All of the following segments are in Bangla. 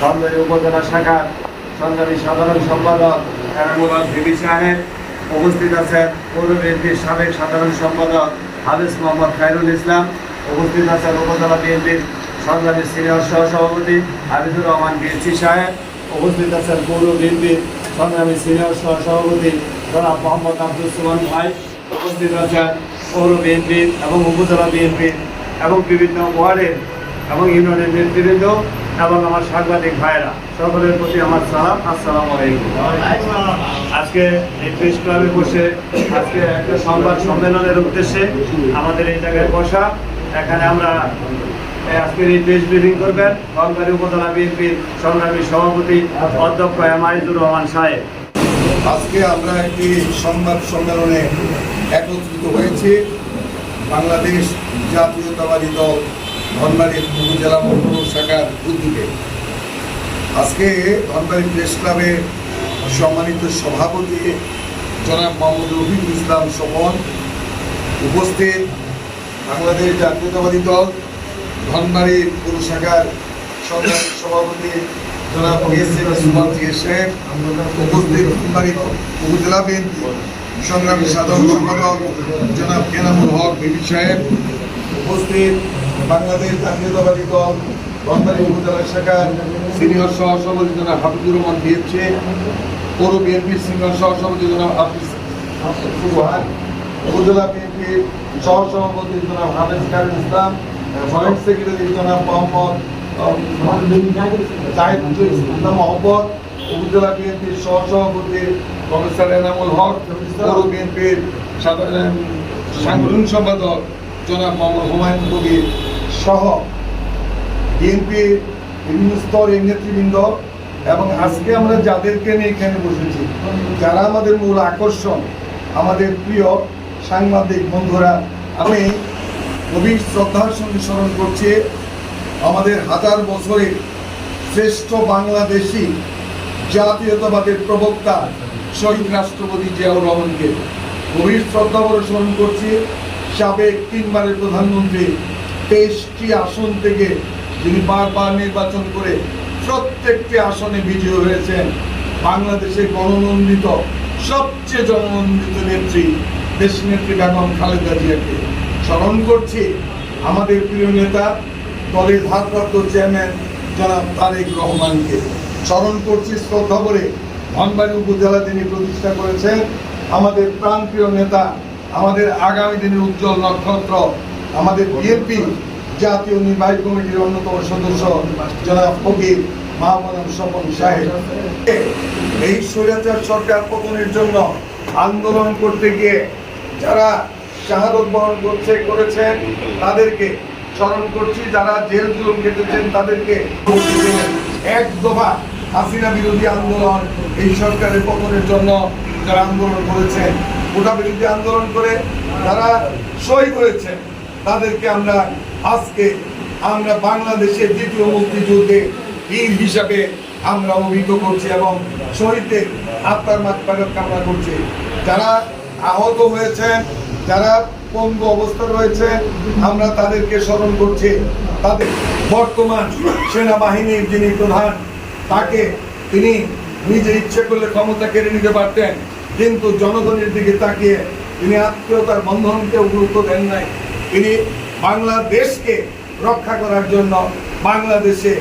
ধর্মের উপজেলা শাখার সংগ্রামী সাধারণ সম্পাদক এনামুল হক বিবি সাহেব উপস্থিত আছেন পৌর বিএনপির সাবেক সাধারণ সম্পাদক হাফিজ মোহাম্মদ খায়রুল ইসলাম। উপস্থিত আছেন উপজেলা বিএনপির সংগ্রামী সিনিয়র সহসভাপতি হাবিবুর রহমান বিএনপি সাহেব। উপস্থিত আছেন পৌর বিএনপির সংগ্রামী সিনিয়র সহসভাপতি জনাব মোহাম্মদ আব্দুল সুমান ভাই। উপস্থিত আছেন পৌর বিএনপির এবং উপজেলা বিএনপির এবং বিভিন্ন ওয়ার্ডের এবং ইউনিয়নের নেতৃবৃন্দ। এবং আমার সাংবাদিক ভাইরা সকলের প্রতি আমার সালাম, আসসালামু আলাইকুম। আজকে এই প্রেস ক্লাবে বসে আজকে একটা সংবাদ সম্মেলনের উদ্দেশ্যে আমাদের এই জায়গায় বসা। এখানে আমরা আজকের এই প্রেস ব্রিফিং করবেন সরকারি উপজেলা বিএনপির সংগ্রামী সভাপতি অধ্যক্ষ এম আইজুর রহমান সাহেব। আজকে আমরা একটি সংবাদ সম্মেলনে একত্রিত হয়েছি। বাংলাদেশ জাতীয়তাবাদী দল ধনবাড়ি উপজেলা মন্ডল শাখার উদ্যোগে। আজকে ধনবাড়ি প্রেস ক্লাবে সম্মানিত সভাপতি জনাব মোহাম্মদ রফিকুল ইসলাম সমন উপস্থিত বাংলাদেশ জাতীয়তাবাদী দল ধনবাড়ি পৌর শাখার সভাপতি জনাব এস সুমান সাহেব উপস্থিত ধনবাড়ি উপজেলা বিএনপি সংগ্রামী সাধারণ সম্পাদক জনাব এনামুল হক বিবি সাহেব উপস্থিত বাংলাদেশ জাতীয়তাবাদী দল ধনবাড়ি উপজেলা শাখার সিনিয়র সহসভাপতি জনাব হাফিজুর রহমান বিএমসি পৌর বিএনপির সিনিয়র সহসভাপতি জনাব হাফিজ ফুরহান। উপজেলা বিএনপির সহসভাপতি জনাব হাফেজ খান ইসলাম জয়েন্ট সেক্রেটারি জনাব মোহাম্মদ মোহাম্মদ, উপজেলা বিএনপির সহসভাপতি প্রফেসর এনামুল হক, পৌর বিএনপির সাংগঠনিক সম্পাদক জনাব মোহাম্মদ হুমায়ুন কবির সহ বিএনপির বিভিন্ন স্তরের নেতৃবৃন্দ এবং আজকে আমরা যাদেরকে নিয়ে এখানে বসেছি, যারা আমাদের মূল আকর্ষণ, আমাদের প্রিয় সাংবাদিক বন্ধুরা, আমি গভীর শ্রদ্ধার সঙ্গে স্মরণ করছি, আমাদের হাজার বছরের শ্রেষ্ঠ বাংলাদেশি জাতীয়তাবাদের প্রবক্তা শহীদ রাষ্ট্রপতি জিয়াউর রহমানকে। গভীর শ্রদ্ধা করে স্মরণ করছি, সাবেক তিনবারের প্রধানমন্ত্রী তেইশটি আসন থেকে যিনি বারবার নির্বাচন করে প্রত্যেকটি আসনে বিজয়ী হয়েছেন, বাংলাদেশের গণনন্দিত, সবচেয়ে জননন্দিত নেত্রী, দেশ নেত্রী বেগম খালেদা জিয়াকে স্মরণ করছি, আমাদের প্রিয় নেতা, দলের ভারপ্রাপ্ত চেয়ারম্যান জনাব তারেক রহমানকে স্মরণ করছি, শ্রদ্ধা করে ধনবাড়ি উপজেলা তিনি প্রতিষ্ঠা করেছেন, আমাদের প্রাণপ্রিয় নেতা, আমাদের আগামী দিনের উজ্জ্বল নক্ষত্র আমাদের বিএনপি জাতীয় নির্বাহী কমিটির অন্যতম সদস্য জনাব ফকির মাহমুদ স্বপন সাহেব। এই স্বৈরাচার সরকার পতনের জন্য আন্দোলন করতে গিয়ে যারা শাহাদত বরণ করছে, করেছেন, তাদেরকে স্মরণ করছি, যারা জেল জুলুম কেটেছেন তাদেরকে এক দফা হাসিনা বিরোধী আন্দোলন এই সরকারের পতনের জন্য যারা আন্দোলন করেছেন। ওটা বিরোধী আন্দোলন করে তারা সই করেছেন তাদেরকে আমরা আজকে আমরা বাংলাদেশের দ্বিতীয় মুক্তিযুদ্ধে বীর হিসাবে আমরা অভিহিত করছি এবং শহীদদের আত্মার মাত্রাগত কামনা করছি। যারা আহত হয়েছেন, যারা পঙ্গু অবস্থা রয়েছে আমরা তাদেরকে স্মরণ করছি। তাদের বর্তমান সেনাবাহিনীর যিনি প্রধান, তাকে তিনি নিজে ইচ্ছে করলে ক্ষমতা কেড়ে নিতে পারতেন, কিন্তু জনগণের দিকে তাকিয়ে তিনি আত্মীয়তার বন্ধনকে গুরুত্ব দেন নাই। তিনি বাংলাদেশকে রক্ষা করার জন্য বাংলাদেশে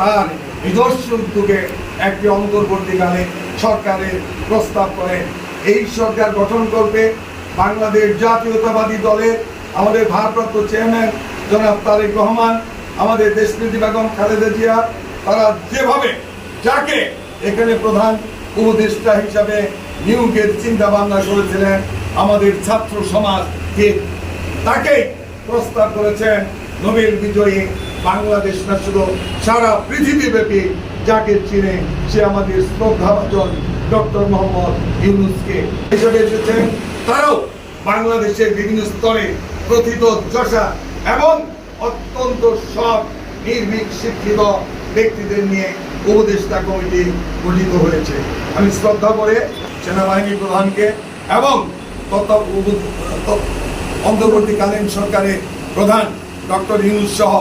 তার নিজস্ব উদ্যোগে একটি অন্তর্বর্তীকালে সরকারের প্রস্তাব করেন। এই সরকার গঠন করবে বাংলাদেশ জাতীয়তাবাদী দলের আমাদের ভারপ্রাপ্ত চেয়ারম্যান জনাব তারেক রহমান, আমাদের দেশনীতি বেগম খালেদা জিয়া, তারা যেভাবে যাকে এখানে প্রধান উপদেষ্টা হিসাবে নিয়োগের চিন্তা ভাবনা করেছিলেন, আমাদের ছাত্র সমাজ যে তাকে প্রস্তাব করেছেন নোবেল বিজয়ী বাংলাদেশ না শুধু সারা পৃথিবীব্যাপী যাকে চিনে সে আমাদের শ্রদ্ধাভাজন ডক্টর মোহাম্মদ ইউনুসকে হিসেবে এসেছেন। তারাও বাংলাদেশের বিভিন্ন স্তরে প্রথিত যশা এবং অত্যন্ত সব নির্ভীক, শিক্ষিত ব্যক্তিদের নিয়ে উপদেষ্টা কমিটি গঠিত হয়েছে। আমি শ্রদ্ধা করে সেনাবাহিনী প্রধানকে এবং তত্ত্ব- অন্তর্বর্তীকালীন সরকারের প্রধান ডক্টর ইউনুস সহ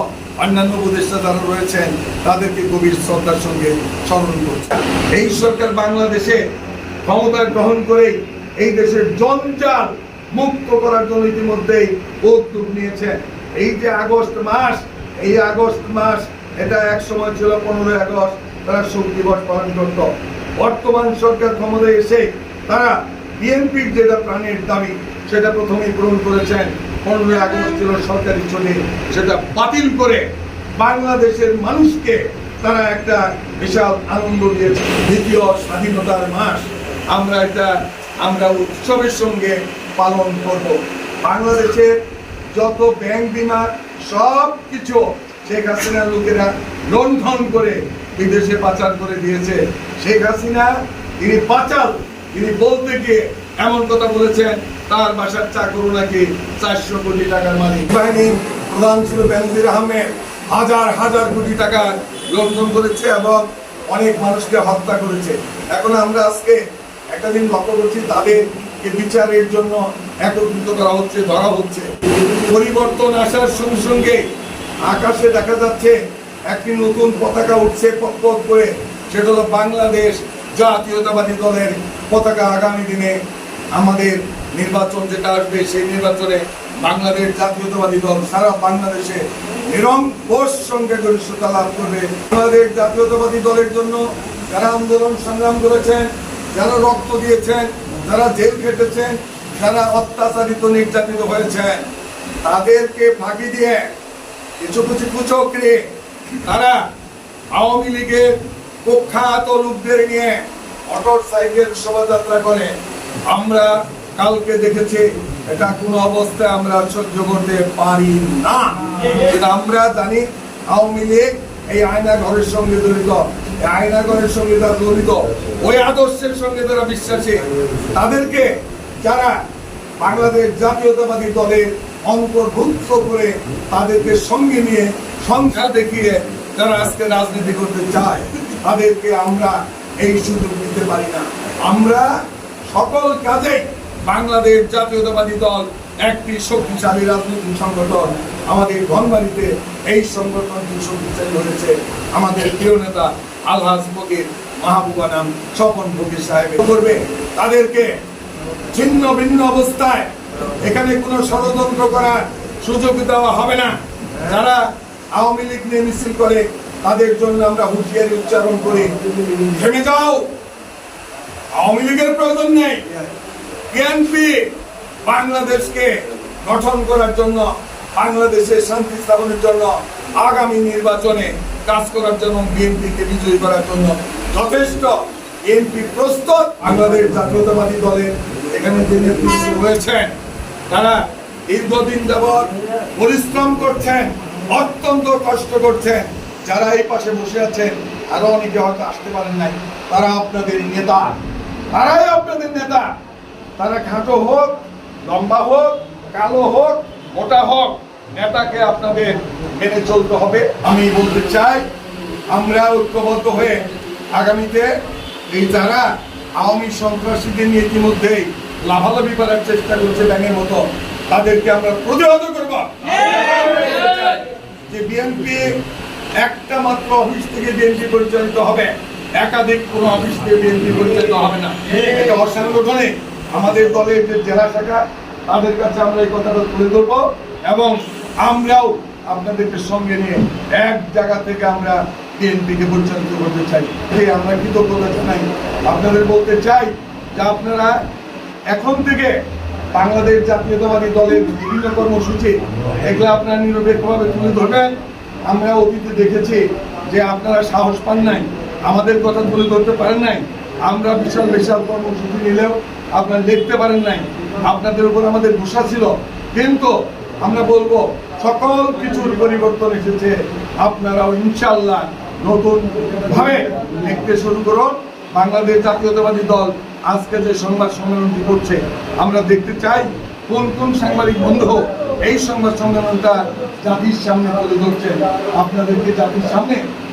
অন্যান্য উপদেষ্টা যারা রয়েছেন, তাদেরকে গভীর শ্রদ্ধার সঙ্গে স্মরণ করছে। এই সরকার বাংলাদেশে ক্ষমতা গ্রহণ করে এই দেশের জঞ্জাল মুক্ত করার জন্য ইতিমধ্যেই উদ্যোগ নিয়েছে এই যে আগস্ট মাস, এই আগস্ট মাস, এটা এক সময় ছিল পনেরোই আগস্ট, তারা শোক দিবস পালন করত। বর্তমান সরকার ক্ষমতায় এসে তারা বিএনপির যেটা প্রাণের দাবি সেটা প্রথমেই গ্রহণ করেছেন পনেরোই আগস্ট ছিল সরকারি ছুটি সেটা বাতিল করে বাংলাদেশের মানুষকে তারা একটা বিশাল আনন্দ দিয়েছে। দ্বিতীয় স্বাধীনতার মাস। আমরা এটা, আমরা উৎসবের সঙ্গে পালন করব। বাংলাদেশের যত ব্যাংক বিমা সব কিছু শেখ হাসিনার লোকেরা লণ্ঠন করে বিদেশে পাচার করে দিয়েছে। শেখ হাসিনা, তিনি পাচাল। তিনি বলতে গিয়ে এমন কথা বলেছেন, তার বাসার চাকর নাকি চারশো কোটি টাকার মালিক। বাহিনী প্রধান ছিল বেনজির আহমেদ, হাজার হাজার কোটি টাকা লণ্ঠন করেছে এবং অনেক মানুষকে হত্যা করেছে। এখন আমরা আজকে একটা দিন লক্ষ্য করছি তাদেরকে বিচারের জন্য একত্রিত করা হচ্ছে, ধরা হচ্ছে। পরিবর্তন আসার সঙ্গে সঙ্গে আকাশে দেখা যাচ্ছে, একটি নতুন পতাকা উঠছে পথ করে। সেটা হলো বাংলাদেশ জাতীয়তাবাদী দলের পতাকা আগামী দিনে আমাদের নির্বাচন যেটা আসবে, সেই নির্বাচনে বাংলাদেশ জাতীয়তাবাদী দল সারা বাংলাদেশে নিরঙ্কুশ সঙ্গে গরিষ্ঠতা লাভ করবে। বাংলাদেশ জাতীয়তাবাদী দলের জন্য যারা আন্দোলন সংগ্রাম করেছেন, যারা রক্ত দিয়েছেন, যারা জেল খেটেছেন, যারা অত্যাচারিত নির্যাতিত হয়েছেন, তাদেরকে ফাঁকি দিয়ে কিছু কিছু কুচক্রে তারা আওয়ামী লীগের কুখ্যাত লোকদের নিয়ে মোটর সাইকেল শোভাযাত্রা করে। আমরা কালকে দেখেছি, এটা কোনো অবস্থায় আমরা সহ্য করতে পারি না। আমরা জানি, আওয়ামী লীগ এই আয়না ঘরের সঙ্গে জড়িত আয়না ঘরের সঙ্গে যারা জড়িত, ওই আদর্শের সঙ্গে যারা বিশ্বাসী, তাদেরকে যারা বাংলাদেশ জাতীয়তাবাদী দলের অন্তর্ভুক্ত করে তাদেরকে সঙ্গে নিয়ে সংখ্যা দেখিয়ে যারা আজকে রাজনীতি করতে চায়, তাদেরকে আমরা এই সুযোগ দিতে পারি না। আমরা সকল কাজে বাংলাদেশ জাতীয়তাবাদী দল, একটি শক্তিশালী রাজনৈতিক সংগঠন। আমাদের ধনবাড়িতে এই সংগঠনটি শক্তিশালী হয়েছে। আমাদের প্রিয় নেতা আলহাজ ফকির মাহবুবা নাম স্বপন ফকির সাহেব করবে। তাদেরকে ছিন্ন ভিন্ন অবস্থায় এখানে কোনো ষড়যন্ত্র করার সুযোগ দেওয়া হবে না। যারা আওয়ামী লীগ নিয়ে মিছিল করে, তাদের জন্য আমরা হুঁশিয়ারি উচ্চারণ করি। থেমে যাও! আওয়ামী লীগের প্রয়োজন নেই। বিএনপি বাংলাদেশকে গঠন করার জন্য বাংলাদেশের শান্তি স্থাপনের জন্য, আগামী নির্বাচনে কাজ করার জন্য বিএনপিকে বিজয়ী করার জন্য যথেষ্ট বিএনপি প্রস্তুত। বাংলাদেশ জাতীয়তাবাদী দলের এখানে যে নেতৃত্ব রয়েছেন, তারা দীর্ঘদিন যাবৎ পরিশ্রম করছেন, অত্যন্ত কষ্ট করছেন। যারা এই পাশে বসে আছেন, আরও অনেকে হয়তো আসতে পারেন নাই, তারা আপনাদের নেতা। তারাই আপনাদের নেতা। তারা খাটো হোক, লম্বা হোক, কালো হোক, মোটা হোক, নেতাকে আপনাদের মেনে চলতে হবে। আমি বলতে চাই, আমরা ঐক্যবদ্ধ হয়ে আগামীতে এই যারা আওয়ামী সন্ত্রাসীদের নিয়ে ইতিমধ্যেই লাভালাভি করার চেষ্টা করছে ব্যাঙের মতো, তাদেরকে আমরা প্রতিহত করব। যে বিএনপি একটা মাত্র অফিস থেকে বিএনপি পরিচালিত হবে। একাধিক কোনো অফিস থেকে বিএনপি পরিচালিত হবে না। এটা অসংগঠনে আমাদের দলের যে জেলা শাখা, তাদের কাছে আমরা এই কথাটা তুলে ধরবো এবং আমরাও আপনাদেরকে সঙ্গে নিয়ে এক জায়গা থেকে আমরা বিএনপিকে পরিচালিত করতে চাই। এই আমরা কৃতজ্ঞতা জানাই। আপনাদের বলতে চাই যে আপনারা এখন থেকে বাংলাদেশ জাতীয়তাবাদী দলের বিভিন্ন কর্মসূচি, এগুলো আপনারা নিরপেক্ষভাবে তুলে ধরবেন। আমরা অতীতে দেখেছি যে আপনারা সাহস পান নাই। আমাদের কথা তুলে ধরতে পারেন নাই। আমরা বিশাল বিশাল কর্মসূচি নিলেও আপনারা দেখতে পারেন নাই। আপনাদের উপর আমাদের ভূষা ছিল। কিন্তু আমরা বলব, সকল কিছুর পরিবর্তন এসেছে। আপনারাও ইনশাল্লাহ নতুন ভাবে দেখতে শুরু করুন। বাংলাদেশ জাতীয়তাবাদী দল আজকে যে সংবাদ সম্মেলনটি করছে, আমরা দেখতে চাই কোন কোন সাংবাদিক বন্ধু এই সংবাদ সম্মেলনটা জাতির সামনে তুলে ধরছেন। আপনাদেরকে জাতির সামনে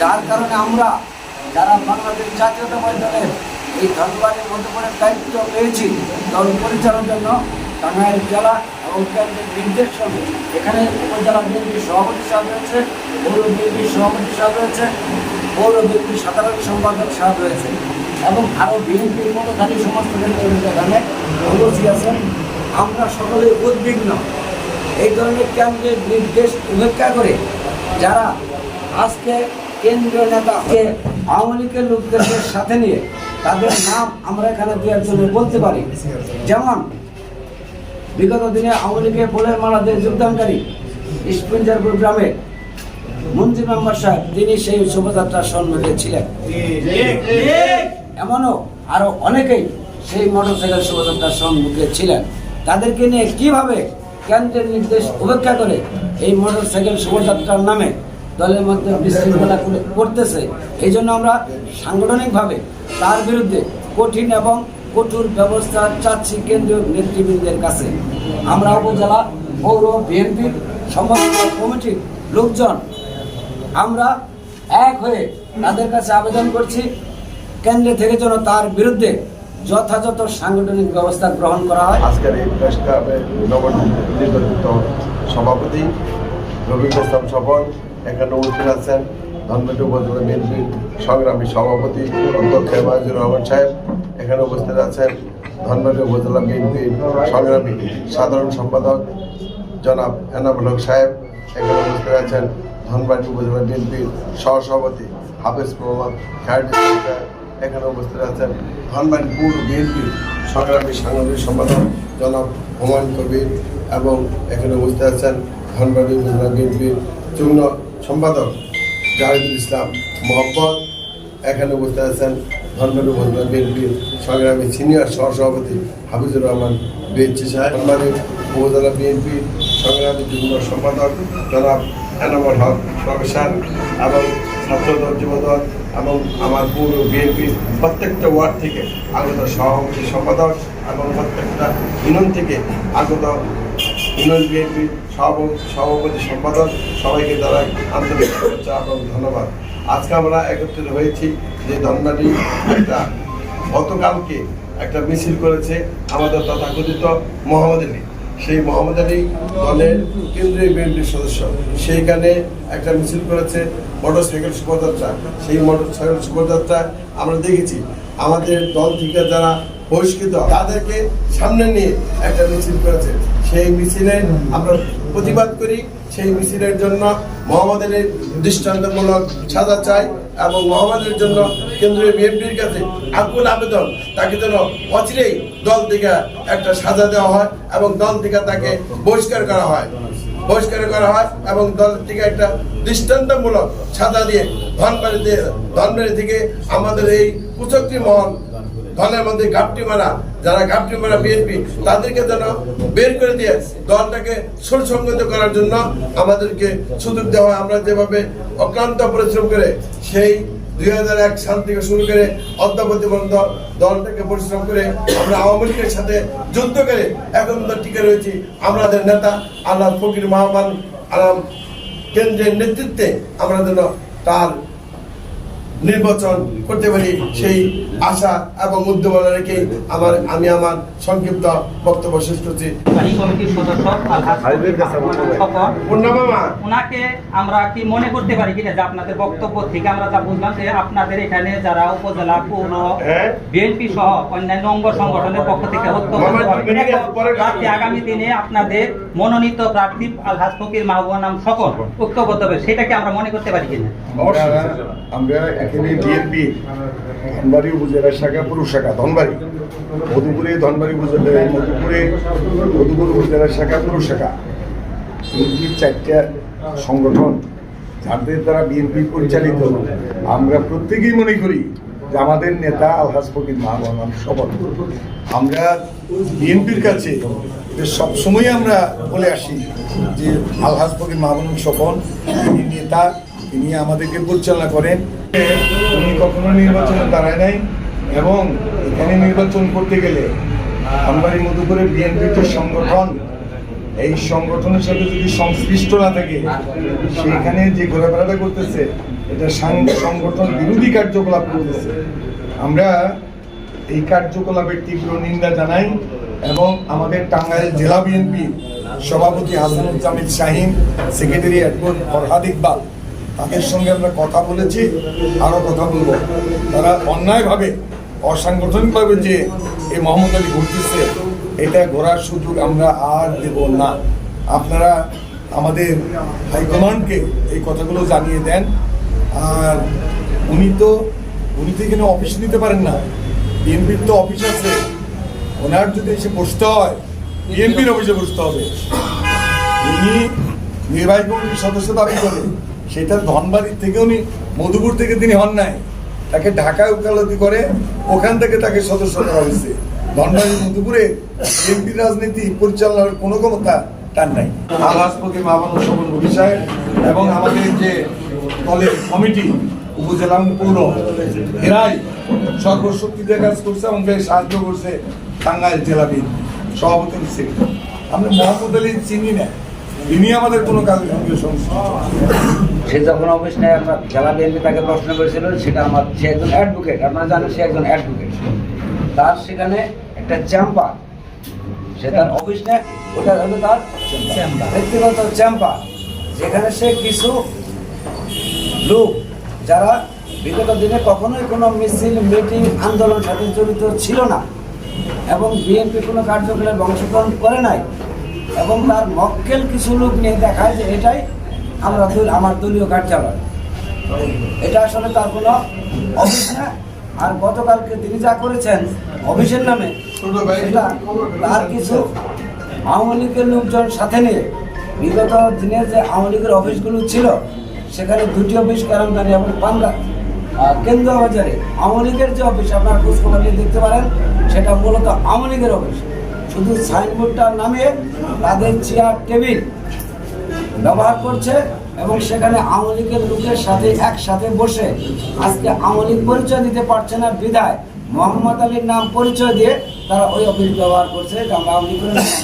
যার কারণে আমরা যারা বাংলাদেশ জাতীয়তাবাদী দলের এই ধনবাড়ির মধ্যে করে দায়িত্ব পেয়েছি, দল পরিচালনার জন্য টাঙ্গাইল জেলা এবং কেন্দ্রের নির্দেশ সঙ্গে। এখানে উপজেলা বিএনপির সভাপতি সাহেব রয়েছে, পৌর বিএনপির সভাপতি সাহেব রয়েছে, পৌর বিএনপির সাধারণ সম্পাদক সাহেব রয়েছে। এবং আরও বিএনপির মতধারী সমস্ত নেতৃত্ব আছেন। আমরা সকলে উদ্বিগ্ন। এই ধরনের কেন্দ্রের নির্দেশ উপেক্ষা করে যারা আজকে কেন্দ্রীয় নেতাকে আওয়ামী লীগের লোকদেরকে সাথে নিয়ে তাদের নাম আমরা এখানে দু একজনে বলতে পারি। যেমন, বিগত দিনে আওয়ামী লীগের পোলের মালাদের যোগদানকারী ইস্পিঞ্জারপুর গ্রামে মন্ত্রী মেম্বার সাহেব, তিনি সেই শোভাযাত্রার সম্মুখে ছিলেন। এমনও আরও অনেকেই সেই মোটরসাইকেল শোভাযাত্রার সম্মুখে ছিলেন। তাদেরকে নিয়ে কীভাবে কেন্দ্রের নির্দেশ উপেক্ষা করে এই মোটরসাইকেল শোভাযাত্রার নামে দলের মধ্যে বিশৃঙ্খলা করে- করতেছে এই জন্য আমরা সাংগঠনিকভাবে তার বিরুদ্ধে কঠিন এবং কঠোর ব্যবস্থা চাচ্ছি কেন্দ্রীয় নেতৃবৃন্দের কাছে। আমরা উপজেলা পৌর বিএনপির সমস্ত কমিটির লোকজন, আমরা এক হয়ে তাদের কাছে আবেদন করছি কেন্দ্র থেকে যেন তার বিরুদ্ধে যথাযথ সাংগঠনিক ব্যবস্থা গ্রহণ করা হয়। আজকের এই প্রেস ক্লাবে নবনির্বাচিত সভাপতি রবীন্দ্র ইসলাম এখানে উপস্থিত আছেন ধনবাটি উপজেলা বিএনপির সংগ্রামী সভাপতি অধ্যক্ষ মাজিদুর রহমান সাহেব, এখানে উপস্থিত আছেন ধনবাটি উপজেলা বিএনপির সংগ্রামী সাধারণ সম্পাদক জনাব এনামুল হক সাহেব, এখানে উপস্থিত আছেন ধনবাটি উপজেলা বিএনপির সহসভাপতি হাফেজ মোহাম্মদ সাহেব। এখানে উপস্থিত আছেন ধনবাড়ি পৌর বিএনপির সংগ্রামী সাংগঠনিক সম্পাদক জনাব হুমায়ুন কবির এবং এখানে উপস্থিত আছেন ধনবাড়ি বিএনপির যুগ্ম সম্পাদক জাহিদুল ইসলাম মোহাম্মদ। এখানে উপস্থিত আছেন ধনবাড়ি উপজেলা বিএনপির সংগ্রামী সিনিয়র সহসভাপতি হাফিজুর রহমান বিএনচি সাহেব। ধনবাড়ি উপজেলা বিএনপির সংগ্রামী যুগ্ম সম্পাদক জনাব এনামুল হক প্রফেসর এবং ছাত্রদল যুবদল এবং আমার পুরো বিএনপির প্রত্যেকটা ওয়ার্ড থেকে আগত সভাপতি, সম্পাদক এবং প্রত্যেকটা ইউনিয়ন থেকে আগত ইউনিয়ন বিএনপির সভাপতি সভাপতি, সম্পাদক সবাইকে দ্বারা আন্তরিক শুভেচ্ছা এবং ধন্যবাদ। আজকে আমরা একত্রিত হয়েছি যে ধনবাড়ি একটা গতকালকে একটা মিছিল করেছে আমাদের তথাকথিত মোহাম্মদ আলী। সেই মোহাম্মদ আলী দলের কেন্দ্রীয় বিএনপির সদস্য। সেইখানে একটা মিছিল করেছে মোটর সাইকেল শোভাযাত্রা। সেই মোটর সাইকেল শোভাযাত্রা আমরা দেখেছি। আমাদের দল থেকে যারা বহিষ্কৃত, তাদেরকে সামনে নিয়ে একটা মিছিল করেছে। সেই মিছিলে আমরা প্রতিবাদ করি। সেই মিছিলের জন্য মোহাম্মদ আলীর দৃষ্টান্তমূলক সাজা চাই। এবং মোহাম্মদের জন্য কেন্দ্রীয় বিএনপির কাছে আকুল আবেদন। তাকে যেন অচিরেই দল থেকে একটা সাজা দেওয়া হয় এবং দল থেকে তাকে বহিষ্কার করা হয়। বহিষ্কার করা হয় এবং দল থেকে একটা দৃষ্টান্তমূলক সাজা দিয়ে ধনবাড়ি দিয়ে ধনবাড়ি থেকে আমাদের এই কুচক্রি মহল দলের মধ্যে ঘাপটি মারা, যারা ঘাপটি মারা বিএনপি, তাদেরকে যেন বের করে দিয়ে দলটাকে সুসংগত করার জন্য আমাদেরকে সুযোগ দেওয়া হয়। আমরা যেভাবে অক্লান্ত পরিশ্রম করে সেই দুই হাজার এক সাল থেকে শুরু করে অদ্যাবধি পর্যন্ত দলটাকে পরিশ্রম করে আমরা আওয়ামী লীগের সাথে যুদ্ধ করে এখন তো টিকে রয়েছি। আমাদের নেতা আল্লাহ ফকির মাহমান আলাম কেন্দ্রের নেতৃত্বে আমরা যেন তার নির্বাচন করতে পারি সেই আশা এবং উদ্যমনা রেখে আমার আমি আমার সংক্ষিপ্ত বক্তব্য শেষ করছি। ওনাকে আমরা কি মনে করতে পারি কিনা যে আপনাদের বক্তব্য থেকে আমরা যা বুঝলাম যে আপনাদের এখানে যারা উপজেলা পৌর হ্যাঁ। বিএনপি সহ অন্যান্য অঙ্গ সংগঠনের পক্ষ থেকে আগামী দিনে আপনাদের মনোনীত প্রার্থী আলহাজ ফকির মাহবুবা নাম সকল ঐক্যবদ্ধ হবে সেটাকে আমরা মনে করতে পারি কিনা? আমরা এখানে বিএনপি ধনবাড়ি উপজেলার শাখা পুরুষ শাখা ধনবাড়ি। মধুপুরে, ধনবাড়ি উপজেলা, মধুপুরে, মধুপুর উপজেলার শাখা পুরুষ শাখা এই চারটা সংগঠন, যাদের দ্বারা বিএনপি পরিচালিত, আমরা প্রত্যেকেই মনে করি যে আমাদের নেতা আলহাজ ফকির মাহমান শপথ। আমরা বিএনপির কাছে সবসময় আমরা বলে আসি যে আলহাজ ফকির মাহমুদ তিনি নেতা তিনি আমাদেরকে পরিচালনা করেন। উনি কখনো নির্বাচনে দাঁড়ায় নাই এবং এখানে নির্বাচন করতে গেলে আমবাড়ি মধুপুরে বিএনপির যে সংগঠন, এই সংগঠনের সাথে যদি সংশ্লিষ্ট না থাকে সেখানে যে ঘোরাফেরাটা করতেছে, এটা সংগঠন বিরোধী কার্যকলাপ করতেছে। আমরা এই কার্যকলাপের তীব্র নিন্দা জানাই এবং আমাদের টাঙ্গাইল জেলা বিএনপি সভাপতি হাসানুজ্জামিদ শাহিন, সেক্রেটারি অ্যাডভোকেট ফরহাদ ইকবাল তাদের সঙ্গে আমরা কথা বলেছি আরও কথা বলব। তারা অন্যায়ভাবে অসাংগঠনিকভাবে যে এই মোহাম্মদ আলী ঘুরতেছে, এটা ঘোরার সুযোগ আমরা আর দেব না। আপনারা আমাদের হাইকমান্ডকে এই কথাগুলো জানিয়ে দেন। আর উনি তো উনি তো এখানে অফিস নিতে পারেন না। বিএনপির তো অফিস আছে। ওনার যদি এসে বসতে হয়, বিএনপির অফিসে বসতে হবে। উনি নির্বাহী কমিটির সদস্য দাবি করে। সেটা ধনবাড়ির থেকে উনি মধুপুর থেকে তিনি হন নাই। তাকে ঢাকায় ওকালতি করে ওখান থেকে তাকে সদস্য করা হয়েছে। ধনবাড়ি, মধুপুরে বিএনপির রাজনীতি পরিচালনার কোনো ক্ষমতা তার নাই। আলহাসপতি মাহমুদ শোভন রবি এবং আমাদের যে দলের কমিটি, উপজেলা পৌর, এরাই সর্বশক্তি দিয়ে কাজ করছে এবং বেশ সাহায্য করছে টাঙ্গাইল জেলা বিএনপি। সভাপতি আমরা মোহাম্মদ আলী চিনি না? তিনি আমাদের কোনো কাজের সঙ্গে সে যখন অফিস নেয়, আমরা জেলা বিএনপি তাকে প্রশ্ন করেছিল, সেটা আমার, সে একজন অ্যাডভোকেট আপনারা জানেন সে একজন অ্যাডভোকেট তার সেখানে একটা চেম্বার সে তার অফিস নেয়, ওটা হলো তার ব্যক্তিগত চেম্বার যেখানে সে কিছু লোক, যারা বিগত দিনে কখনোই কোনো মিছিল, মিটিং আন্দোলন সাথে জড়িত ছিল না, এবং বিএনপি কোনো কার্যকলাপে অংশগ্রহণ করে নাই এবং তার মক্কেল কিছু লোক নিয়ে দেখায় যে এটাই আমরা আমার দলীয় কার্যালয়। এটা আসলে তার কোনো অফিস না। আর গতকালকে তিনি যা করেছেন অফিসের নামে তার কিছু আওয়ামী লীগের লোকজন সাথে নিয়ে, বিগত দিনের যে আওয়ামী লীগের অফিসগুলো ছিল, সেখানে দুটি অফিস কারণদারি এবং পাঙ্গা কেন্দ্র বাজারে। আওয়ামী লীগের যে অফিস, আপনারা খোঁজ খবর নিয়ে দেখতে পারেন, সেটা মূলত আওয়ামী লীগের অফিস। শুধু সাইনবোর্ডটার নামে তাদের চেয়ার টেবিল ব্যবহার করছে এবং সেখানে আওয়ামী লীগের লোকের সাথে একসাথে বসে আজকে আওয়ামী লীগ পরিচয় দিতে পারছে না, বিদায়। মোহাম্মদ আলীর নাম পরিচয় দিয়ে তারা ওই অফিস ব্যবহার করছে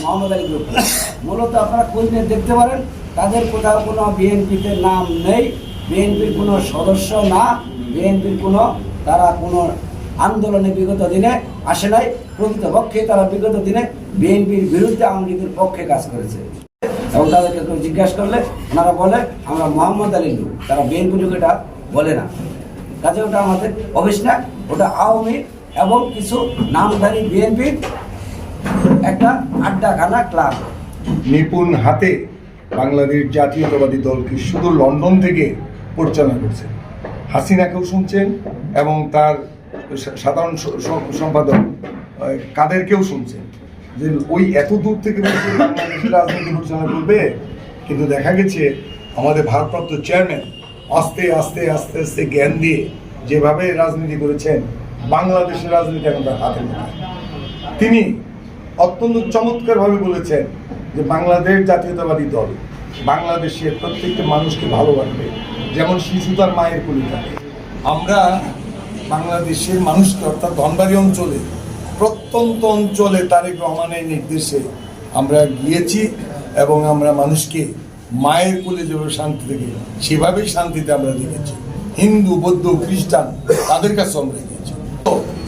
মোহাম্মদ আলী গ্রুপ মূলত আপনারা খোঁজ নিয়ে দেখতে পারেন, তাদের কোথাও কোনো বিএনপিতে নাম নেই, বিএনপির কোনো সদস্য না, বিএনপির কোনো, তারা কোনো আন্দোলনে বিগত দিনে আসে নাই, প্রকৃতপক্ষে তারা বিগত দিনে বিএনপির বিরুদ্ধে আওয়ামী লীগের পক্ষে কাজ করেছে। এবং তাদেরকে কেউ জিজ্ঞাসা করলে ওনারা বলে, আমরা মোহাম্মদ আলীর লোক। তারা বিএনপি লোক এটা বলে না। কাজে ওটা আমাদের অফিস না, ওটা আওয়ামী এবং কিছু নামধারী বিএনপির একটা আড্ডাখানা ক্লাব। নিপুণ হাতে বাংলাদেশ জাতীয়তাবাদী দলকে শুধু লন্ডন থেকে পরিচালনা করছে? হাসিনাকেও শুনছেন এবং তার সাধারণ সম্পাদক কাদেরকেও শুনছেন? যে ওই এত দূর থেকে রাজনীতি পরিচালনা করবে, কিন্তু দেখা গেছে আমাদের ভারপ্রাপ্ত চেয়ারম্যান আস্তে আস্তে আস্তে আস্তে জ্ঞান দিয়ে যেভাবে রাজনীতি করেছেন, বাংলাদেশের রাজনীতি এখন তার হাতে তিনি অত্যন্ত চমৎকারভাবে বলেছেন যে বাংলাদেশ জাতীয়তাবাদী দল, বাংলাদেশের প্রত্যেকটা মানুষকে ভালোবাসবে। যেমন শিশু তার মায়ের কোলে থাকে আমরা বাংলাদেশের মানুষকে অর্থাৎ ধনবাড়ি অঞ্চলে প্রত্যন্ত অঞ্চলে তারেক রহমানের নির্দেশে আমরা গিয়েছি এবং আমরা মানুষকে মায়ের কোলে যেভাবে শান্তি থেকে, সেভাবেই শান্তিতে আমরা দেখেছি। হিন্দু, বৌদ্ধ, খ্রিস্টান, তাদের কাছে আমরা গিয়েছি।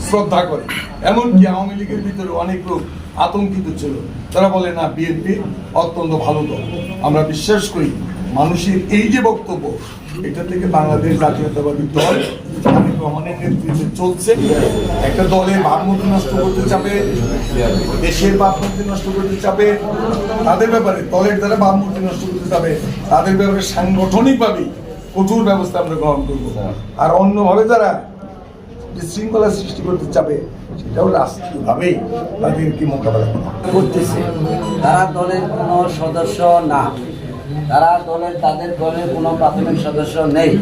শ্রদ্ধা করে। এমনকি আওয়ামী লীগের ভিতরে অনেক লোক আতঙ্কিত ছিল। তারা বলে, না, বিএনপি অত্যন্ত ভালো দল। আমরা বিশ্বাস করি, মানুষের এই যে বক্তব্য, এটা থেকে বাংলাদেশ জাতীয়তাবাদী দল তারেক রহমানের চলছে। একটা দলের ভাবমূর্তি নষ্ট করতে চাপে, দেশের ভাবমূর্তি নষ্ট করতে তাদের ব্যাপারে, দলের দ্বারা ভাবমূর্তি নষ্ট করতে তাদের ব্যাপারে ব্যবস্থা আমরা গ্রহণ করব। আর অন্যভাবে যারা বিশৃঙ্খলা সৃষ্টি করতে চাবে সেটাও রাষ্ট্রীয়ভাবেই তাদেরকে মোকাবেলা। করতেছে। তারা দলের কোনো সদস্য না। তারা দলের, তাদের দলের কোনো প্রাথমিক সদস্য নেই।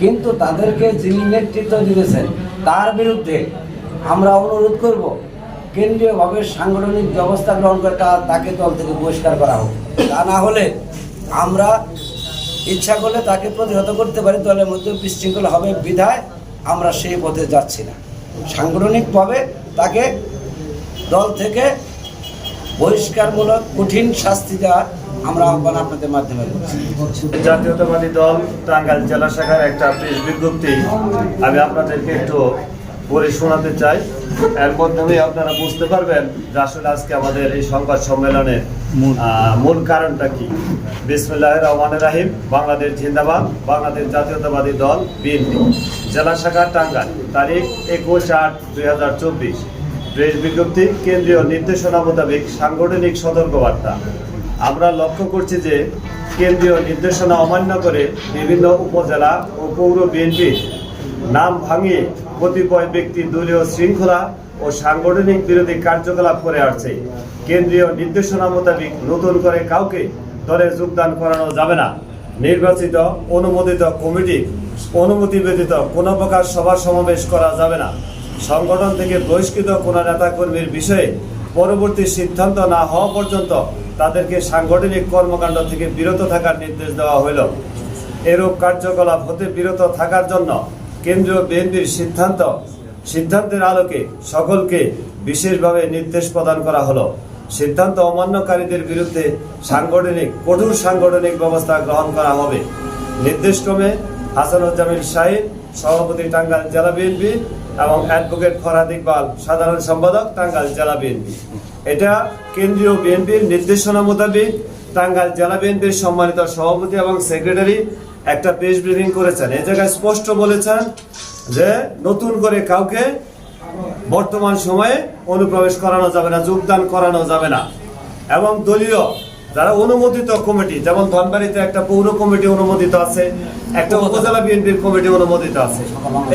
কিন্তু তাদেরকে যিনি নেতৃত্ব দিয়েছেন, তার বিরুদ্ধে আমরা অনুরোধ করব, কেন্দ্রীয়ভাবে সাংগঠনিক ব্যবস্থা গ্রহণ করে তাকে দল থেকে বহিষ্কার করা হোক। তা না হলে আমরা ইচ্ছা করলে তাকে প্রতিহত করতে পারি, দলের মধ্যে বিশৃঙ্খলা হবে, বিধায় আমরা সেই পথে যাচ্ছি না। সাংগঠনিকভাবে তাকে দল থেকে বহিষ্কারমূলক কঠিন শাস্তি দেওয়ার আমরা আহ্বান আপনাদের মাধ্যমে জাতীয়তাবাদী দল টাঙ্গাইল জেলা শাখার একটা প্রেস বিজ্ঞপ্তি আমি আপনাদেরকে একটু পড়ে শোনাতে চাই। এর মাধ্যমে আপনারা বুঝতে পারবেন যে আসলে আজকে আমাদের এই সংবাদ সম্মেলনের মূল কারণটা কি। বিসমুল্লাহ রহমান রাহিম, বাংলাদেশ জিন্দাবাদ, বাংলাদেশ জাতীয়তাবাদী দল, বিএনপি। জেলা শাখা টাঙ্গাইল, তারিখ একুশ আট দুই হাজার চব্বিশ। প্রেস বিজ্ঞপ্তি, কেন্দ্রীয় নির্দেশনা মোতাবেক সাংগঠনিক সতর্কবার্তা। আমরা লক্ষ্য করছি যে কেন্দ্রীয় নির্দেশনা অমান্য করে বিভিন্ন উপজেলা ও পৌর বিএনপির নাম ভাঙিয়ে কতিপয় ব্যক্তি দলীয় শৃঙ্খলা ও সাংগঠনিক বিরোধী কার্যকলাপ করে আসছে। কেন্দ্রীয় নির্দেশনা মোতাবেক নতুন করে কাউকে দলে যোগদান করানো যাবে না। নির্বাচিত, অনুমোদিত কমিটি, অনুমতি ব্যতীত কোনো প্রকার সভা সমাবেশ করা যাবে না। সংগঠন থেকে বহিষ্কৃত কোনো নেতাকর্মীর বিষয়ে পরবর্তী সিদ্ধান্ত না হওয়া পর্যন্ত তাদেরকে সাংগঠনিক কর্মকাণ্ড থেকে বিরত থাকার নির্দেশ দেওয়া হইল এরূপ কার্যকলাপ হতে বিরত থাকার জন্য কেন্দ্রীয় বিএনপির সিদ্ধান্ত, সিদ্ধান্তের আলোকে সকলকে বিশেষভাবে নির্দেশ প্রদান করা হলো। সিদ্ধান্ত অমান্যকারীদের বিরুদ্ধে সাংগঠনিক, কঠোর সাংগঠনিক ব্যবস্থা গ্রহণ করা হবে। নির্দেশক্রমে হাসানুজ্জামিল শাহিন সভাপতি টাঙ্গাইল জেলা বিএনপি এবং অ্যাডভোকেট ফরহাদ ইকবাল, সাধারণ সম্পাদক টাঙ্গাইল জেলা বিএনপি। এটা কেন্দ্রীয় বিএনপির নির্দেশনা মোতাবেক টাঙ্গাইল জেলা বিএনপির সম্মানিত সভাপতি এবং সেক্রেটারি একটা প্রেস ব্রিফিং করেছেন। এই জায়গায় স্পষ্ট বলেছেন যে নতুন করে কাউকে বর্তমান সময়ে অনুপ্রবেশ করানো যাবে না, যোগদান করানো যাবে না। এবং দলীয় যারা অনুমোদিত কমিটি যেমন ধনবাড়িতে একটা পৌর কমিটি অনুমোদিত আছে একটা উপজেলা। বিএনপির কমিটি অনুমোদিত আছে।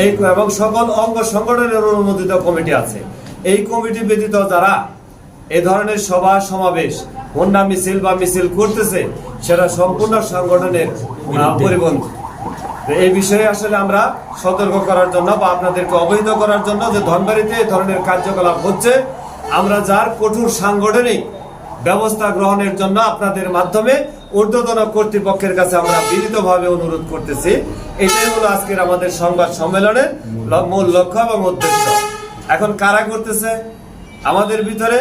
এই এবং সকল অঙ্গ সংগঠনের অনুমোদিত কমিটি আছে। এই কমিটি ব্যতীত যারা এ ধরনের সভা সমাবেশ হন্যা মিছিল বা মিছিল করতেছে সেটা সম্পূর্ণ সংগঠনের তো এই বিষয়ে আসলে আমরা সতর্ক করার জন্য বা আপনাদেরকে অবহিত করার জন্য যে ধনবাড়িতে এই ধরনের কার্যকলাপ হচ্ছে আমরা যার কঠোর সাংগঠনিক ব্যবস্থা গ্রহণের জন্য আপনাদের মাধ্যমে ঊর্ধ্বতন কর্তৃপক্ষের কাছে আমরা বিনীতভাবে অনুরোধ করতেছি। এটাই হলো আজকের আমাদের সংবাদ সম্মেলনের মূল লক্ষ্য এবং উদ্দেশ্য। এখন কারা করতেছে? আমাদের ভিতরে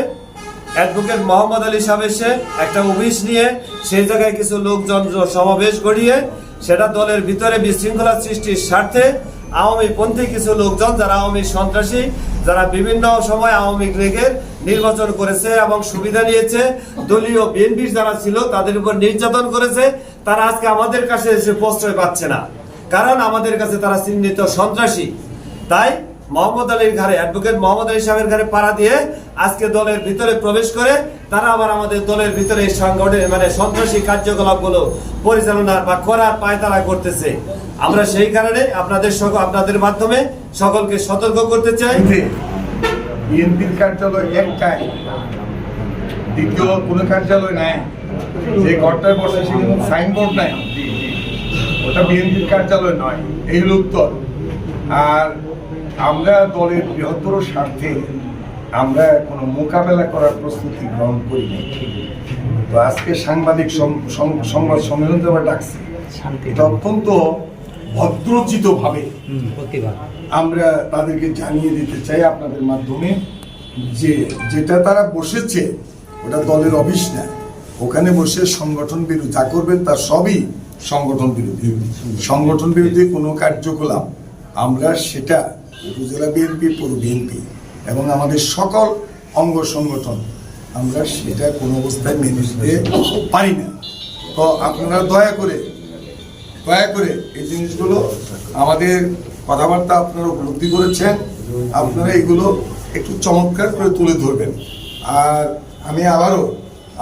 অ্যাডভোকেট মোহাম্মদ আলী এসে একটা অফিস নিয়ে সেই জায়গায় কিছু লোকজন সমাবেশ গড়িয়ে সেটা দলের ভিতরে বিশৃঙ্খলা সৃষ্টির স্বার্থে আওয়ামী পন্থী কিছু লোকজন, যারা আওয়ামী সন্ত্রাসী, যারা বিভিন্ন সময় আওয়ামী লীগের নির্বাচন করেছে এবং সুবিধা নিয়েছে। দলীয় বিএনপির যারা ছিল, তাদের উপর নির্যাতন করেছে। তারা আজকে আমাদের কাছে এসে প্রশ্রয় পাচ্ছে না। কারণ আমাদের কাছে তারা চিহ্নিত সন্ত্রাসী। তাই মোহাম্মদ আলীর ঘরে অ্যাডভোকেট মোহাম্মদ আলী সাহেবের ঘরে পাড়া দিয়ে আজকে দলের ভিতরে প্রবেশ করে তারা আবার আমাদের দলের ভিতরে এই সংগঠন মানে সন্ত্রাসী কার্যকলাপগুলো পরিচালনা বা করার পায়তারা করতেছে। আমরা সেই কারণে আপনাদের আপনাদের মাধ্যমে সকলকে সতর্ক করতে চাই। বিএনপির কার্যালয় একটাই। দ্বিতীয় কোনো কার্যালয় নাই। যে ঘরটায় বসে সেখানে সাইনবোর্ড নাই। ওটা বিএনপির কার্যালয় নয়। এই হলো উত্তর। আর আমরা দলের বৃহত্তর স্বার্থে আমরা কোনো মোকাবেলা করার প্রস্তুতি গ্রহণ করি নাই। তো আজকে সাংবাদিক সংবাদ সম্মেলন দেওয়া ডাকছি এটা অত্যন্ত ভদ্রোচিত ভাবে আমরা তাদেরকে জানিয়ে দিতে চাই আপনাদের মাধ্যমে যে যেটা তারা বসেছে, ওটা দলের অফিস না। ওখানে বসে সংগঠন বিরোধী যা করবেন তার সবই সংগঠন বিরোধী। সংগঠন বিরোধী কোনো কার্যকলাপ। আমরা সেটা উপজেলা বিএনপি, পৌর বিএনপি এবং আমাদের সকল অঙ্গ সংগঠন, আমরা সেটা কোনো অবস্থায় মেনে নিতে পারি না। তো আপনারা দয়া করে দয়া করে এই জিনিসগুলো আমাদের কথাবার্তা আপনারা উপলব্ধি করেছেন। আপনারা এগুলো একটু চমৎকার করে তুলে ধরবেন। আর আমি আবারও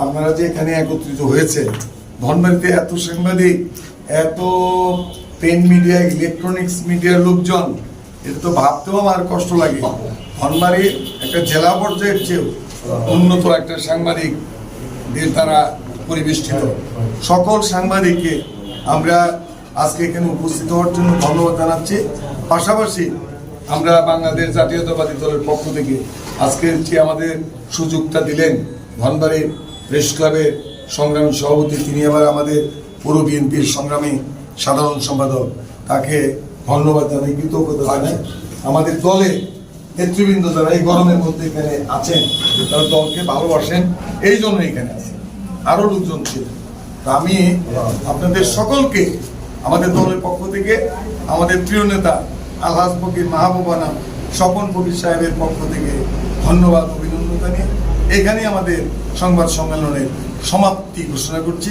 আপনারা যে এখানে একত্রিত হয়েছে ধনবাড়িতে এত সাংবাদিক, এত প্রিন্ট মিডিয়া ইলেকট্রনিক্স মিডিয়ার লোকজন, এটা তো ভাবতেও আমার কষ্ট লাগে। ধনবাড়ি একটা জেলা পর্যায়ের চেয়েও উন্নত একটা সাংবাদিক দের দ্বারা পরিবেষ্টিত। সকল সাংবাদিককে আমরা আজকে এখানে উপস্থিত হওয়ার জন্য ধন্যবাদ জানাচ্ছি। পাশাপাশি আমরা বাংলাদেশ জাতীয়তাবাদী দলের পক্ষ থেকে আজকের যে আমাদের সুযোগটা দিলেন ধনবাড়ির প্রেস ক্লাবের সংগ্রামী সভাপতি, তিনি আবার আমাদের পুরো বিএনপির সংগ্রামী সাধারণ সম্পাদক, তাকে ধন্যবাদ জানাই, কৃতজ্ঞতা জানাই। আমাদের দলে নেতৃবৃন্দ যারা এই গরমের মধ্যে এখানে আছেন, তারা দলকে ভালোবাসেন, এই জন্য এখানে আছেন। আরও লোকজন ছিল আমি আপনাদের সকলকে আমাদের দলের পক্ষ থেকে আমাদের প্রিয় নেতা আলহাজ ফকির মাহবুবানা স্বপন ফকির সাহেবের পক্ষ থেকে ধন্যবাদ, অভিনন্দন জানিয়ে এখানে আমাদের সংবাদ সম্মেলনের সমাপ্তি ঘোষণা করছি।